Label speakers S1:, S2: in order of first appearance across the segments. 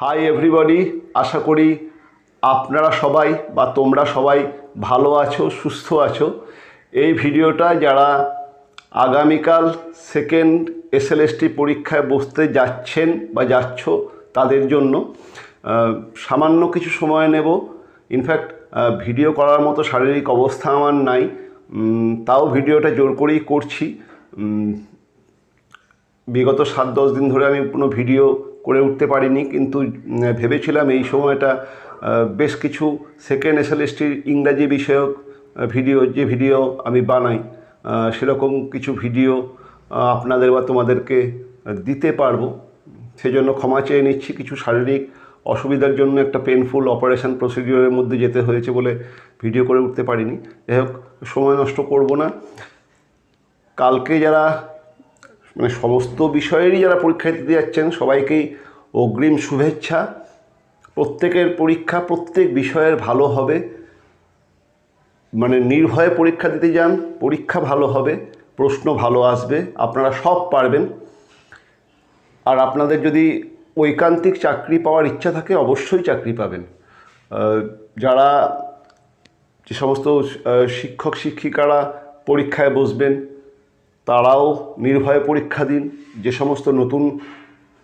S1: Hi everybody আশা করি আপনারা সবাই বা তোমরা সবাই ভালো আছো, সুস্থ আছো। এই ভিডিওটা যারা আগামীকাল সেকেন্ড এসএলএসটি পরীক্ষায় বসতে যাচ্ছেন বা যাচ্ছ, তাদের জন্য সামান্য কিছু সময় নেব। ইনফ্যাক্ট ভিডিও করার মতো শারীরিক অবস্থা আমার নাই। তাও ভিডিওটা জোর করেই করছি। বিগত সাত দশ দিন ধরে আমি কোনো ভিডিও করে উঠতে পারিনি, কিন্তু ভেবেছিলাম এই সময়টা বেশ কিছু সেকেন্ড এসএলএসটির ইংরাজি বিষয়ক ভিডিও যে ভিডিও আমি বানাই সেরকম কিছু ভিডিও আপনাদের বা তোমাদেরকে দিতে পারব। সেজন্য ক্ষমা চেয়ে নিচ্ছি, কিছু শারীরিক অসুবিধার জন্য একটা পেনফুল অপারেশন প্রসিডিওরের মধ্যে যেতে হয়েছে বলে ভিডিও করে উঠতে পারিনি। যাই হোক, সময় নষ্ট করব না। কালকে যারা মানে সমস্ত বিষয়েরই যারা পরীক্ষা দিতে যাচ্ছেন, সবাইকেই অগ্রিম শুভেচ্ছা। প্রত্যেকের পরীক্ষা প্রত্যেক বিষয়ের ভালো হবে। মানে নির্ভয়ে পরীক্ষা দিতে যান, পরীক্ষা ভালো হবে, প্রশ্ন ভালো আসবে, আপনারা সব পারবেন। আর আপনাদের যদি ঐকান্তিক চাকরি পাওয়ার ইচ্ছা থাকে, অবশ্যই চাকরি পাবেন। যারা যে সমস্ত শিক্ষক শিক্ষিকারা পরীক্ষায় বসবেন তারাও নির্ভয়ে পরীক্ষা দিন যে সমস্ত নতুন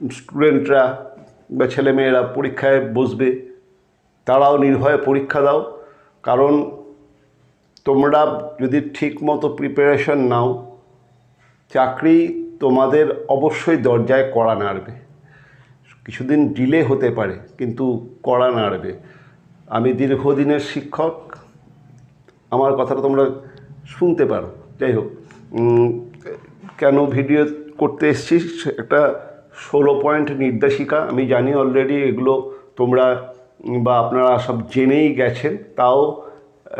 S1: স্টুডেন্টরা বা ছেলেমেয়েরা পরীক্ষায় বসবে, তারাও নির্ভয়ে পরীক্ষা দাও। কারণ তোমরা যদি ঠিকমতো প্রিপারেশন নাও, চাকরি তোমাদের অবশ্যই দরজায় কড়া নাড়বে। কিছুদিন ডিলে হতে পারে, কিন্তু কড়া নাড়বে। আমি দীর্ঘদিনের শিক্ষক, আমার কথাটা তোমরা শুনতে পারো। যাই হোক কেন ভিডিও করতে এসেছি একটা ষোলো পয়েন্ট নির্দেশিকা। আমি জানি অলরেডি এগুলো তোমরা বা আপনারা সব জেনেই গেছেন। তাও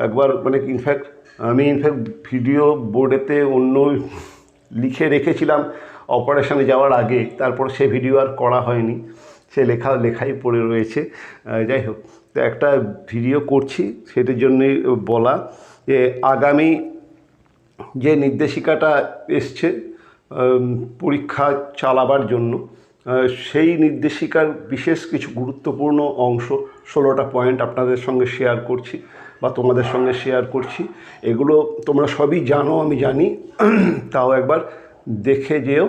S1: একবার মানে ইনফ্যাক্ট আমি ইনফ্যাক্ট ভিডিও বোর্ডেতে অন্য লিখে রেখেছিলাম অপারেশনে যাওয়ার আগে। তারপর সে ভিডিও আর করা হয়নি। সে লেখা, লেখাই পড়ে রয়েছে। যাই হোক, তো একটা ভিডিও করছি। সেটার জন্যই বলা যে আগামী যে নির্দেশিকাটা এসছে পরীক্ষা চালাবার জন্য সেই নির্দেশিকার বিশেষ কিছু গুরুত্বপূর্ণ অংশ, ষোলোটা পয়েন্ট আপনাদের সঙ্গে শেয়ার করছি বা তোমাদের সঙ্গে শেয়ার করছি। এগুলো তোমরা সবই জানো, আমি জানি। তাও একবার দেখে যেও।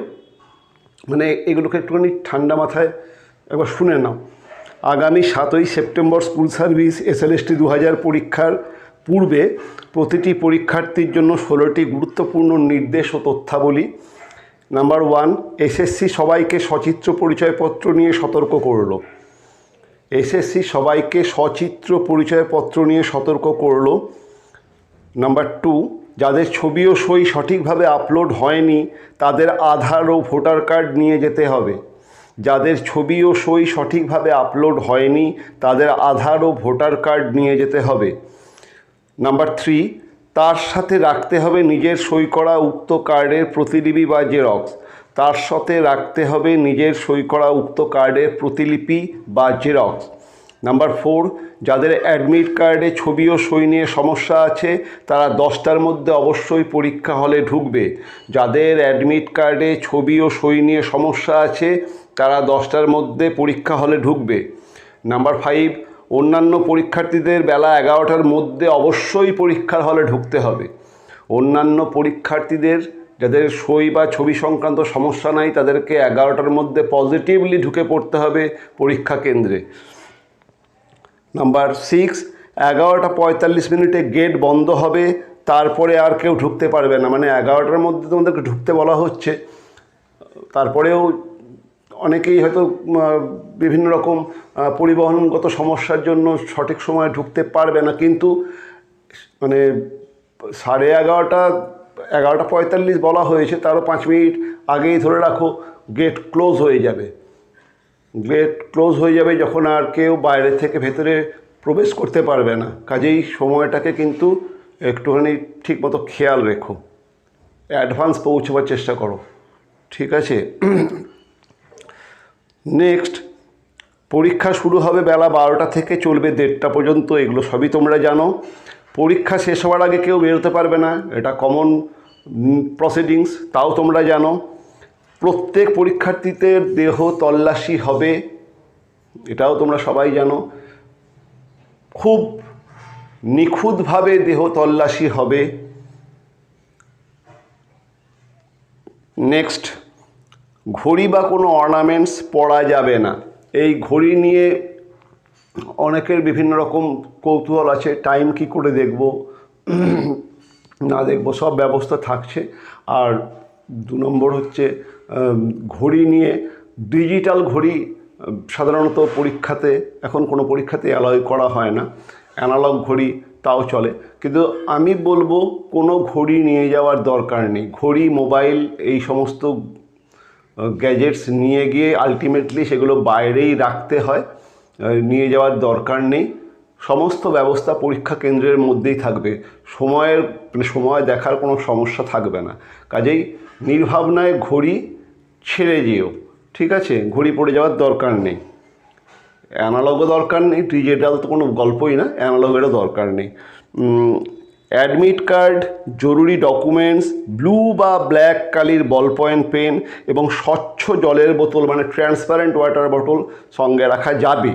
S1: মানে এগুলোকে একটুখানি ঠান্ডা মাথায় একবার শুনে নাও। আগামী সাতই সেপ্টেম্বর স্কুল সার্ভিস এসএলএসটি দু হাজার পরীক্ষার পূর্বে প্রতিটি পরীক্ষার্থীর জন্য ষোলোটি গুরুত্বপূর্ণ নির্দেশ ও তথ্যাবলী নাম্বার ওয়ান এসএসসি সবাইকে সচিত্র পরিচয়পত্র নিয়ে সতর্ক করল। এসএসসি সবাইকে সচিত্র পরিচয়পত্র নিয়ে সতর্ক করল। নাম্বার টু যাদের ছবি ও সই সঠিকভাবে আপলোড হয়নি, তাদের আধার ও ভোটার কার্ড নিয়ে যেতে হবে। যাদের ছবি ও সই সঠিকভাবে আপলোড হয়নি, তাদের আধার ও ভোটার কার্ড নিয়ে যেতে হবে। নাম্বার থ্রি তার সাথে রাখতে হবে নিজের সই করা উক্ত কার্ডের প্রতিলিপি বা জেরক্স। তার সাথে রাখতে হবে নিজের সই করা উক্ত কার্ডের প্রতিলিপি বা জেরক্স। নাম্বার ফোর, যাদের অ্যাডমিট কার্ডে ছবি ও সই নিয়ে সমস্যা আছে, তারা দশটার মধ্যে অবশ্যই পরীক্ষা হলে ঢুকবে। যাদের অ্যাডমিট কার্ডে ছবি ও সই নিয়ে সমস্যা আছে, তারা দশটার মধ্যে পরীক্ষা হলে ঢুকবে। নাম্বার ফাইভ অন্যান্য পরীক্ষার্থীদের বেলা এগারোটার মধ্যে অবশ্যই পরীক্ষার হলে ঢুকতে হবে। অন্যান্য পরীক্ষার্থীদের যাদের সই বা ছবি সংক্রান্ত সমস্যা নাই, তাদেরকে এগারোটার মধ্যে পজিটিভলি ঢুকে পড়তে হবে পরীক্ষা কেন্দ্রে। নাম্বার সিক্স এগারোটা পঁয়তাল্লিশ মিনিটে গেট বন্ধ হবে, তারপরে আর কেউ ঢুকতে পারবে না। মানে এগারোটার মধ্যে তোমাদেরকে ঢুকতে বলা হচ্ছে। তারপরেও অনেকেই হয়তো বিভিন্ন রকম পরিবহনগত সমস্যার জন্য সঠিক সময়ে ঢুকতে পারবে না। কিন্তু মানে সাড়ে এগারোটা এগারোটা পঁয়তাল্লিশ বলা হয়েছে, তারও পাঁচ মিনিট আগেই ধরে রাখো গেট ক্লোজ হয়ে যাবে। গেট ক্লোজ হয়ে যাবে যখন আর কেউ বাইরে থেকে ভেতরে প্রবেশ করতে পারবে না। কাজেই সময়টাকে কিন্তু একটুখানি ঠিকমতো খেয়াল রেখো। অ্যাডভান্স পৌঁছবার চেষ্টা করো। ঠিক আছে? নেক্সট পরীক্ষা শুরু হবে বেলা বারোটা থেকে চলবে দেড়টা পর্যন্ত, এগুলো সবই তোমরা জানো। পরীক্ষা শেষ হওয়ার আগে কেউ বেরোতে পারবে না, এটা কমন প্রসিডিংস তাও তোমরা জানো। প্রত্যেক পরীক্ষার্থীদের দেহ তল্লাশি হবে, এটাও তোমরা সবাই জানো। খুব নিখুঁতভাবে দেহ তল্লাশি হবে। নেক্সট ঘড়ি বা কোনো অর্নামেন্টস পরা যাবে না। এই ঘড়ি নিয়ে অনেকের বিভিন্ন রকম কৌতূহল আছে টাইম কি করে দেখব, না দেখব, সব ব্যবস্থা থাকছে। আর দু নম্বর হচ্ছে ঘড়ি নিয়ে ডিজিটাল ঘড়ি, সাধারণত পরীক্ষাতে, এখন কোনো পরীক্ষাতে অ্যালয় করা হয় না। অ্যানালগ ঘড়ি তাও চলে। কিন্তু আমি বলব, কোনো ঘড়ি নিয়ে যাওয়ার দরকার নেই। ঘড়ি মোবাইল এই সমস্ত গ্যাজেটস নিয়ে গিয়ে আলটিমেটলি সেগুলো বাইরেই রাখতে হয়। নিয়ে যাওয়ার দরকার নেই। সমস্ত ব্যবস্থা পরীক্ষা কেন্দ্রের মধ্যেই থাকবে। সময়ের মানে সময় দেখার কোনো সমস্যা থাকবে না। কাজেই নির্ভাবনায় ঘড়ি ছেড়ে যেও, ঠিক আছে? ঘড়ি পড়ে যাওয়ার দরকার নেই। অ্যানালগও দরকার নেই ডিজিটাল তো কোনো গল্পই না অ্যানালগেরও দরকার নেই। অ্যাডমিট কার্ড, জরুরি ডকুমেন্টস, ব্লু বা ব্ল্যাক কালির বল পয়েন্ট পেন এবং স্বচ্ছ জলের বোতল মানে ট্রান্সপারেন্ট ওয়াটার বোতল সঙ্গে রাখা যাবে।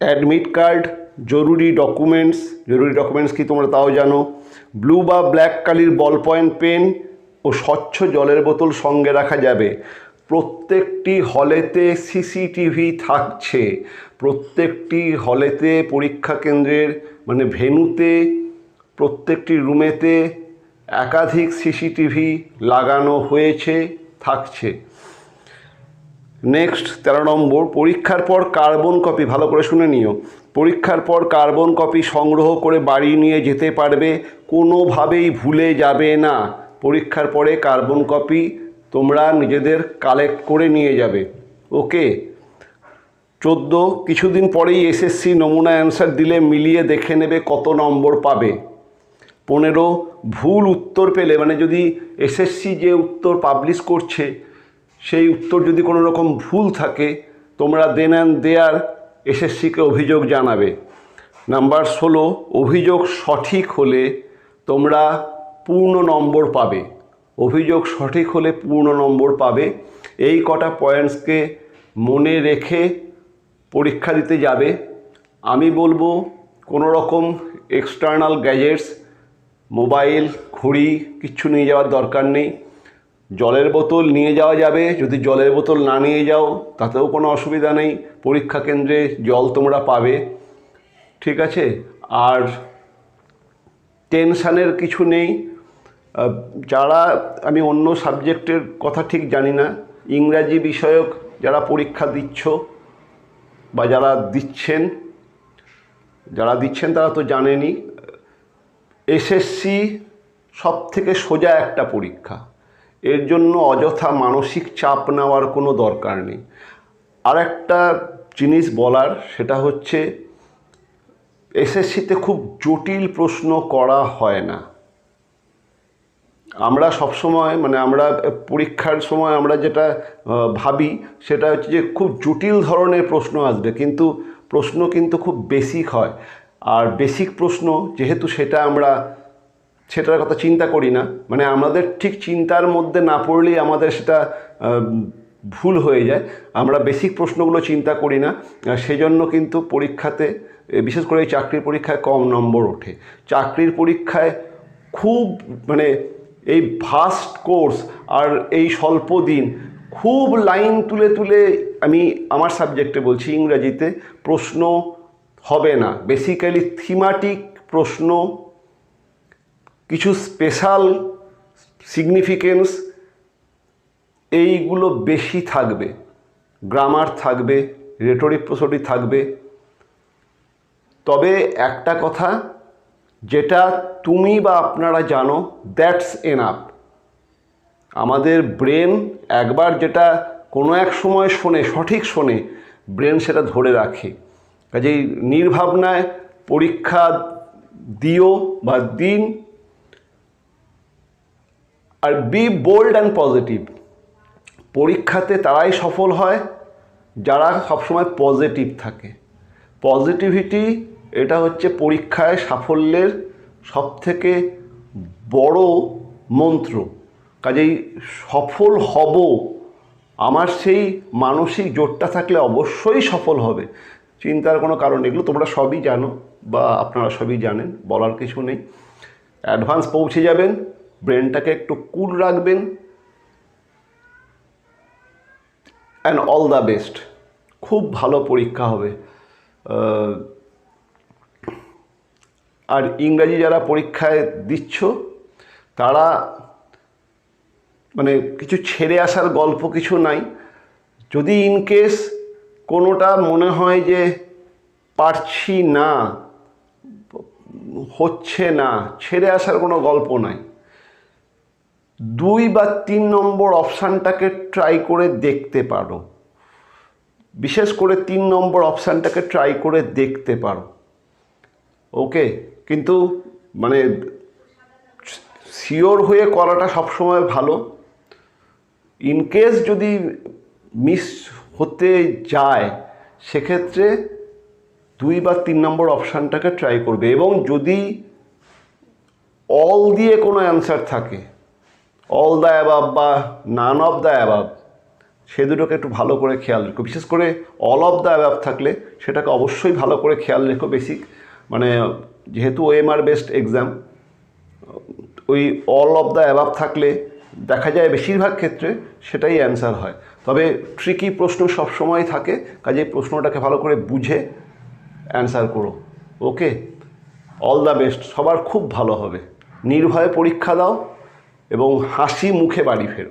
S1: অ্যাডমিট কার্ড, জরুরি ডকুমেন্টস জরুরি ডকুমেন্টস কি তোমরা তাও জানো? ব্লু বা ব্ল্যাক কালির বল পয়েন্ট পেন ও স্বচ্ছ জলের বোতল সঙ্গে রাখা যাবে। প্রত্যেকটি হলেতে সিসিটিভি থাকছে। প্রত্যেকটি হলেতে পরীক্ষা কেন্দ্রের মানে ভেনুতে, প্রত্যেকটি রুমেতে একাধিক সিসিটিভি লাগানো হয়েছে, থাকছে। নেক্সট, তেরো নম্বর, পরীক্ষার পর কার্বন কপি, ভালো করে শুনে নিও। পরীক্ষার পর কার্বন কপি সংগ্রহ করে বাড়ি নিয়ে যেতে পারবে, কোনোভাবেই ভুলে যাবে না। পরীক্ষার পরে কার্বন কপি তোমরা নিজেদের কালেক্ট করে নিয়ে যাবে। ওকে চোদ্দ, কিছুদিন পরেই এসএসসি নমুনা অ্যান্সার দিলে মিলিয়ে দেখে নেবে কত নম্বর পাবে। পনেরো, ভুল উত্তর পেলে মানে যদি এসএসসি যে উত্তর পাবলিশ করছে, সেই উত্তর যদি কোনো রকম ভুল থাকে, তোমরা দেন অ্যান্ড দেয়ার এসএসসিকে অভিযোগ জানাবে। নাম্বার ষোলো, অভিযোগ সঠিক হলে তোমরা পূর্ণ নম্বর পাবে। অভিযোগ সঠিক হলে পূর্ণ নম্বর পাবে। এই কটা পয়েন্টসকে মনে রেখে পরীক্ষা দিতে যাবে। আমি বলব, কোনো রকম এক্সটার্নাল গ্যাজেটস মোবাইল ঘড়ি, কিচ্ছু নিয়ে যাওয়ার দরকার নেই। জলের বোতল নিয়ে যাওয়া যাবে। যদি জলের বোতল না নিয়ে যাও, তাতেও কোনো অসুবিধা নেই। পরীক্ষা কেন্দ্রে জল তোমরা পাবে। ঠিক আছে? আর টেনশানের কিছু নেই। যারা, আমি অন্য সাবজেক্টের কথা ঠিক জানি না। ইংরাজি বিষয়ক যারা পরীক্ষা দিচ্ছ বা যারা দিচ্ছেন যারা দিচ্ছেন তারা তো জানেনই, এসএসসি সব থেকে সোজা একটা পরীক্ষা। এর জন্য অযথা মানসিক চাপ নেওয়ার কোনো দরকার নেই। আর একটা জিনিস বলার, সেটা হচ্ছে, এসএসসিতে খুব জটিল প্রশ্ন করা হয় না। আমরা সবসময় মানে আমরা পরীক্ষার সময় আমরা যেটা ভাবি সেটা হচ্ছে যে খুব জটিল ধরনের প্রশ্ন আসবে, কিন্তু প্রশ্ন কিন্তু খুব বেসিক হয়। আর বেসিক প্রশ্ন যেহেতু সেটা আমরা, সেটার কথা চিন্তা করি না মানে আমাদের ঠিক চিন্তার মধ্যে না পড়লেই আমাদের সেটা ভুল হয়ে যায়। আমরা বেসিক প্রশ্নগুলো চিন্তা করি না সেজন্য কিন্তু পরীক্ষাতে বিশেষ করে এই চাকরির পরীক্ষায় কম নম্বর ওঠে। চাকরির পরীক্ষায় খুব মানে এই ভাস্ট কোর্স আর এই স্বল্প দিন খুব লাইন তুলে তুলে আমি আমার সাবজেক্টে বলছি ইংরাজিতে প্রশ্ন হবে না। বেসিক্যালি থিমাটিক প্রশ্ন, কিছু স্পেশাল সিগনিফিকেন্স এইগুলো বেশি থাকবে। গ্রামার থাকবে রেটরিক প্রশ্নটি থাকবে। তবে একটা কথা যেটা তুমি বা আপনারা জানো দ্যাটস এনাফ আমাদের ব্রেন একবার যেটা কোনো এক সময় শোনে, সঠিক শোনে ব্রেন সেটা ধরে রাখে। কাজেই নির্ভাবনায় পরীক্ষা দিও বা দিন, আর বি বোল্ড অ্যান্ড পজিটিভ পরীক্ষাতে তারাই সফল হয়, যারা সবসময় পজিটিভ থাকে। পজিটিভিটি এটা হচ্ছে পরীক্ষায় সাফল্যের সবথেকে বড় মন্ত্র। কাজেই সফল হব, আমার সেই মানসিক জোরটা থাকলে অবশ্যই সফল হবে। চিন্তার কোনো কারণ এগুলো তোমরা সবই জানো বা আপনারা সবই জানেন, বলার কিছু নেই। অ্যাডভান্স পৌঁছে যাবেন, ব্রেনটাকে একটু কুল রাখবেন। অ্যান্ড অল দ্য বেস্ট খুব ভালো পরীক্ষা হবে। আর ইংরাজি যারা পরীক্ষায় দিচ্ছ, তারা মানে কিছু ছেড়ে আসার গল্প কিছু নাই। যদি ইনকেস কোনোটা মনে হয় যে পারছি না, হচ্ছে না, ছেড়ে আসার কোনো গল্প নাই। দুই বা তিন নম্বর অপশানটাকে ট্রাই করে দেখতে পারো। বিশেষ করে তিন নম্বর অপশানটাকে ট্রাই করে দেখতে পারো। ওকে কিন্তু মানে শিওর হয়ে করাটা সবসময় ভালো। ইনকেস যদি মিস হতে যায়, সেক্ষেত্রে দুই বা তিন নম্বর অপশানটাকে ট্রাই করবে এবং যদি অল দিয়ে কোনো অ্যান্সার থাকে অল দ্য অ্যাবাব বা নান অফ দ্য অ্যাবাব সে দুটোকে একটু ভালো করে খেয়াল রেখো। বিশেষ করে অল অফ দ্য অ্যাবাব থাকলে সেটাকে অবশ্যই ভালো করে খেয়াল রেখো বেসিক মানে যেহেতু ওএমআর বেস্ট এক্সাম ওই অল অফ দ্য অ্যাবাব থাকলে দেখা যায় বেশিরভাগ ক্ষেত্রে সেটাই অ্যান্সার হয়। তবে ট্রিকি প্রশ্ন সবসময় থাকে কাজে প্রশ্নটাকে ভালো করে বুঝে অ্যান্সার করো। ওকে অল দ্য বেস্ট সবার খুব ভালো হবে। নির্ভয়ে পরীক্ষা দাও এবং হাসি মুখে বাড়ি ফেরো।